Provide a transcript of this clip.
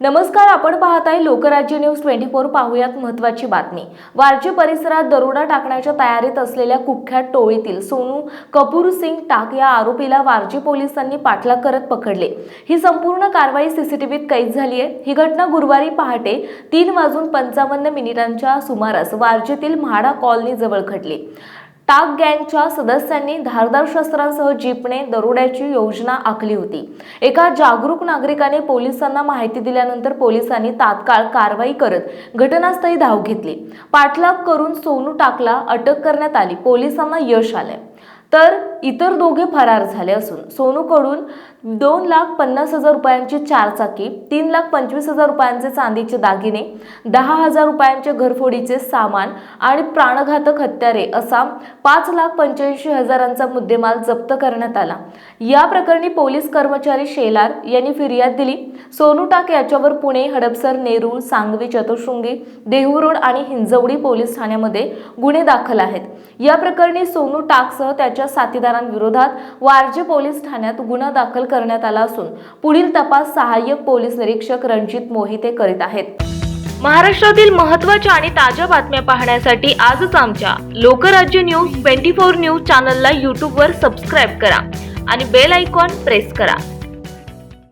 नमस्कार आपण पाहताय लोकराज्य न्यूज ट्वेंटी फोर पाहूयात महत्वाची बातमी. वारजे परिसरात दरोडा टाकण्याच्या तयारीत असलेल्या कुख्यात टोळीतील सोनू कपूर सिंग टाक या आरोपीला वारजे पोलिसांनी पाठलाग करत पकडले. ही संपूर्ण कारवाई सीसीटीव्हीत कैद झाली आहे ही घटना गुरुवारी पहाटे तीन वाजून पंचावन्न मिनिटांच्या सुमारास वारजेतील म्हाडा कॉलनी जवळ घडली. टाक गँगच्या सदस्यांनी धारदार शस्त्रांसह जीपने दरोड्याची योजना आखली होती. एका जागरूक नागरिकाने पोलिसांना माहिती दिल्यानंतर पोलिसांनी तात्काळ कारवाई करत घटनास्थळी धाव घेतली. पाठलाग करून सोनू टाकला अटक करण्यात आली. पोलिसांना यश आलंय. तर इतर दोघे फरार झाले असून सोनूकडून दोन लाख पन्नास हजार रुपयांची चारचाकी तीन लाख पंचवीस हजार रुपयांचे चांदीचे दागिने दहा हजार रुपयांचे घरफोडीचे सामान आणि प्राणघातक हत्यारे असा पाच लाख पंच्याऐंशी हजारांचा मुद्देमाल जप्त करण्यात आला. या प्रकरणी पोलीस कर्मचारी शेलार यांनी फिर्याद दिली. सोनू टाक याच्यावर पुणे हडपसर नेरूळ सांगवी चतुशृंगी देहू रोड आणि हिंजवडी पोलीस ठाण्यामध्ये गुन्हे दाखल आहेत. या प्रकरणी सोनू टाकसह त्याच्या साथीदारांविरोधात वारजे पोलीस ठाण्यात गुन्हा दाखल करण्यात आला असून पुढील तपास सहाय्यक पोलीस निरीक्षक रणजित मोहिते करीत आहेत. महाराष्ट्रातील महत्त्वाच्या आणि ताज्या बातम्या पाहण्यासाठी आजच आमच्या Lokrajya news twenty four news चॅनलला यूट्यूबवर सबस्क्राईब करा आणि बेल आयकॉन प्रेस करा.